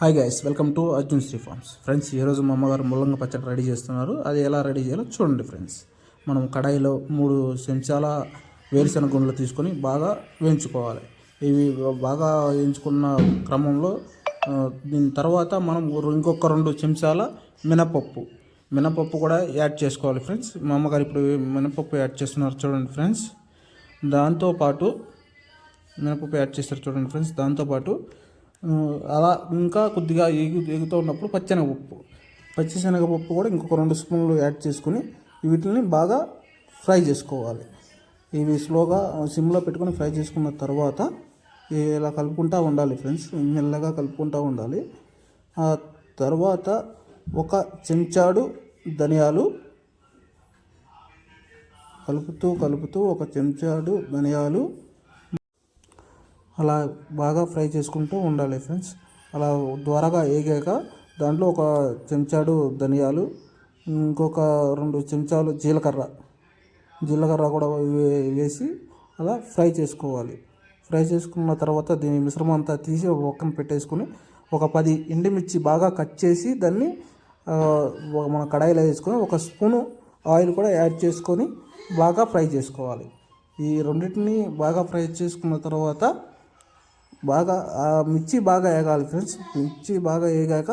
Hi guys welcome to Arjun Shri farms friends ఈరోజు మా అమ్మగారు ముల్లంగా పచ్చడి రెడీ చేస్తున్నారు. అది ఎలా రెడీ చేయాలో చూడండి ఫ్రెండ్స్ మనం కడాయిలో మూడు చెంచాల వేరుశెనగ గుండ్లు తీసుకొని బాగా వేయించుకోవాలి. ఇవి బాగా వేయించుకున్న క్రమంలో దీని తర్వాత మనం ఇంకొక రెండు చెంచాల మినపప్పు. మినపప్పు కూడా యాడ్ చేసుకోవాలి ఫ్రెండ్స్ మా అమ్మగారు ఇప్పుడు మినపప్పు యాడ్ చేస్తున్నారు చూడండి ఫ్రెండ్స్ దాంతోపాటు మినపప్పు యాడ్ చేస్తారు చూడండి ఫ్రెండ్స్ దాంతోపాటు అలా ఇంకా కొద్దిగా ఎగు ఎగుతూ ఉన్నప్పుడు పచ్చెనగపప్పు. పచ్చిశనగపప్పు కూడా ఇంకొక రెండు స్పూన్లు యాడ్ చేసుకుని వీటిని బాగా ఫ్రై చేసుకోవాలి. ఇవి స్లోగా సిమ్లో పెట్టుకొని ఫ్రై చేసుకున్న తర్వాత ఇలా కలుపుకుంటూ ఉండాలి ఫ్రెండ్స్. మెల్లగా కలుపుకుంటూ ఉండాలి. ఆ తర్వాత ఒక చెంచాడు ధనియాలు కలుపుతూ కలుపుతూ ఒక చెంచాడు ధనియాలు అలా బాగా ఫ్రై చేసుకుంటూ ఉండాలి ఫ్రెండ్స్. అలా త్వరగా వేగాక దాంట్లో ఒక చెంచాడు ధనియాలు ఇంకొక రెండు చెంచాలు జీలకర్ర. జీలకర్ర కూడా వేసి అలా ఫ్రై చేసుకోవాలి. ఫ్రై చేసుకున్న తర్వాత దీని మిశ్రమం అంతా తీసి పక్కన పెట్టేసుకుని ఒక పది ఎండుమిర్చి బాగా కట్ చేసి దాన్ని మన కడాయిలో వేసుకొని ఒక స్పూను ఆయిల్ కూడా యాడ్ చేసుకొని బాగా ఫ్రై చేసుకోవాలి. ఈ రెండింటిని బాగా ఫ్రై చేసుకున్న తర్వాత బాగా ఆ మిర్చి బాగా వేగాలి ఫ్రెండ్స్ మిర్చి బాగా వేగాక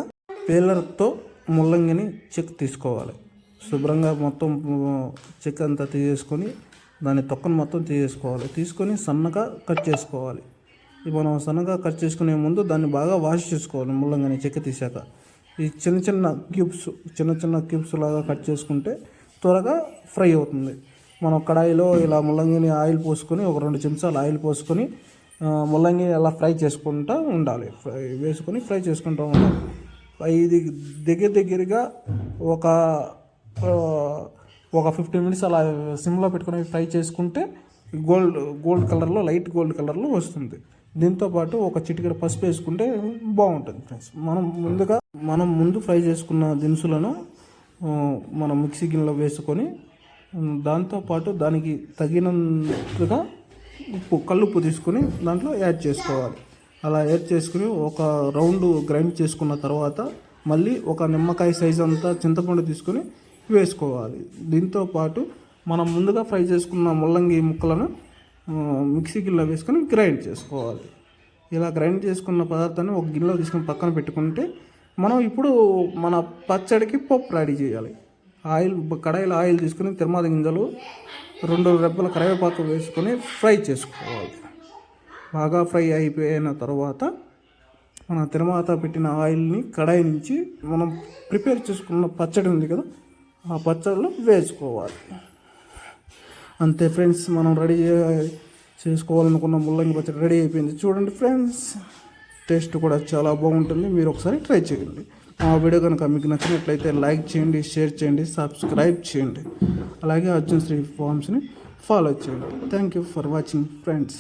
పేలర్తో ముల్లంగిని చెక్ తీసుకోవాలి. శుభ్రంగా మొత్తం చెక్ అంతా తీసేసుకొని దాని తొక్కను మొత్తం తీసేసుకోవాలి. తీసుకొని సన్నగా కట్ చేసుకోవాలి. మనం సన్నగా కట్ చేసుకునే ముందు దాన్ని బాగా వాష్ చేసుకోవాలి ముల్లంగిని చెక్క తీసాక. ఈ చిన్న చిన్న క్యూబ్స్ చిన్న చిన్న క్యూబ్స్ లాగా కట్ చేసుకుంటే త్వరగా ఫ్రై అవుతుంది. మనం కడాయిలో ఇలా ముల్లంగిని ఆయిల్ పోసుకొని ఒక రెండు చెంచాలు ఆయిల్ పోసుకొని ముల్లంగి అలా ఫ్రై చేసుకుంటూ ఉండాలి. ఫ్రై వేసుకొని ఫ్రై చేసుకుంటూ ఉండాలి. ఇది దగ్గర దగ్గరగా ఒక ఒక ఫిఫ్టీన్ మినిట్స్ అలా సిమ్లో పెట్టుకొని ఫ్రై చేసుకుంటే గోల్డ్ గోల్డ్ కలర్లో లైట్ గోల్డ్ కలర్లో వస్తుంది. దీంతో పాటు ఒక చిటికెడ పసుపు వేసుకుంటే బాగుంటుంది ఫ్రెండ్స్. మనం ముందుగా మనం ముందు ఫ్రై చేసుకున్న దినుసులను మనం మిక్సీ గిన్నెలో వేసుకొని దాంతోపాటు దానికి తగినంతగా ఉప్పు కల్లుప్పు తీసుకొని దాంట్లో యాడ్ చేసుకోవాలి. అలా యాడ్ చేసుకుని ఒక రౌండ్ గ్రైండ్ చేసుకున్న తర్వాత మళ్ళీ ఒక నిమ్మకాయ సైజ్ అంతా చింతపండు తీసుకొని వేసుకోవాలి. దీంతో పాటు మనం ముందుగా ఫ్రై చేసుకున్న ముల్లంగి ముక్కలను మిక్సీ గిన్నెలో వేసుకొని గ్రైండ్ చేసుకోవాలి. ఇలా గ్రైండ్ చేసుకున్న పదార్థాన్ని ఒక గిన్నెలో తీసుకొని పక్కన పెట్టుకుంటే మనం ఇప్పుడు మన పచ్చడికి పప్పు రెడీ చేయాలి. ఆయిల్ కడాయిలో ఆయిల్ తీసుకుని తిరుమల గింజలు రెండు రెబ్బల కరివేపాకు వేసుకొని ఫ్రై చేసుకోవాలి. బాగా ఫ్రై అయిపోయిన తర్వాత మన తిరువాత పెట్టిన ఆయిల్ని కడాయి నుంచి మనం ప్రిపేర్ చేసుకున్న పచ్చడి ఉంది కదా ఆ పచ్చడిలో వేసుకోవాలి. అంతే ఫ్రెండ్స్ మనం రెడీ చేసుకోవాలనుకున్న ముల్లంగి పచ్చడి రెడీ అయిపోయింది. చూడండి ఫ్రెండ్స్ టేస్ట్ కూడా చాలా బాగుంటుంది. మీరు ఒకసారి ట్రై చేయండి. ఆ వీడియో కనుక మీకు నచ్చినట్లయితే లైక్ చేయండి షేర్ చేయండి సబ్స్క్రైబ్ చేయండి. అలాగే అర్జున్ శ్రీ ఫార్మ్స్ని ఫాలో చేయండి. Thank you for watching friends